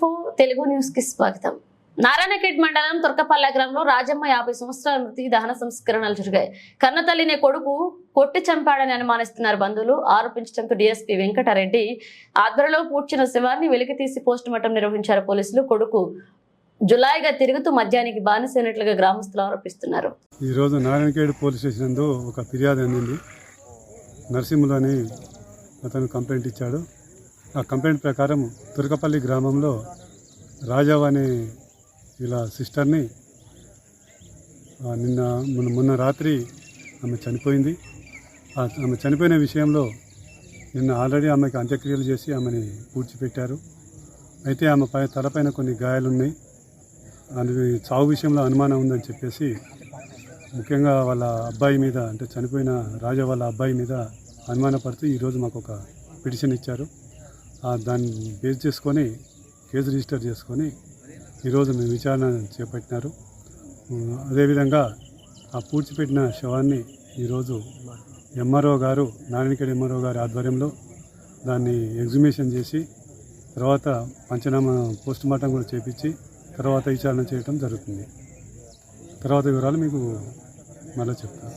Four Telugu న్యూస్కి స్వాగతం. నారాయణఖేడ్ మండలం తుర్కపల్లె గ్రామంలో రాజమ్మ యాభై సంవత్సరాల మృతి దహన సంస్కరణలు జరిగాయి. కన్నతల్లినే కొడుకు కొట్టి చంపాడని అనుమానిస్తున్నారు బంధువులు. ఆరోపించడంతో డీఎస్పీ వెంకటరెడ్డి ఆధ్వర్యంలో పూడ్చిన శివాన్ని వెలికి తీసి పోస్టుమార్టం నిర్వహించారు పోలీసులు. కొడుకు జులాయిగా తిరుగుతూ మద్యానికి బానిసైనట్లుగా గ్రామస్తులు ఆరోపిస్తున్నారు. ఈరోజు నారాయణఖేడ్ పోలీస్ స్టేషన్ ఒక ఫిర్యాదు అందింది. నరసింహులు అని అతను కంప్లైంట్ ఇచ్చాడు. ఆ కంప్లైంట్ ప్రకారం తురకపల్లి గ్రామంలో రాజావ్ అనే ఇలా సిస్టర్ని నిన్న మొన్న మొన్న రాత్రి ఆమె చనిపోయింది. ఆ- ఆమె చనిపోయిన విషయంలో నిన్న ఆల్రెడీ ఆమెకి అంత్యక్రియలు చేసి ఆమెని పూడ్చిపెట్టారు. అయితే ఆమె పై తలపైన కొన్ని గాయాలు ఉన్నాయి అది చావు విషయంలో అనుమానం ఉందని చెప్పేసి ముఖ్యంగా వాళ్ళ అబ్బాయి మీద అంటే చనిపోయిన రాజా వాళ్ళ అబ్బాయి మీద అనుమానపడుతూ ఈరోజు మాకు ఒక పిటిషన్ ఇచ్చారు. దాన్ని బేస్ చేసుకొని కేసు రిజిస్టర్ చేసుకొని ఈరోజు మేము విచారణ చేపట్టినారు. అదేవిధంగా ఆ పూడ్చిపెట్టిన శవాన్ని ఈరోజు ఎంఆర్ఓ గారు నారాయణఖేడ్ ఎంఆర్ఓ గారి ఆధ్వర్యంలో దాన్ని ఎగ్జిబిషన్ చేసి తర్వాత పంచనామా పోస్ట్ మార్టం కూడా చేపించి తర్వాత విచారణ చేయడం జరుగుతుంది. తర్వాత వివరాలు మీకు మళ్ళీ చెప్తాను.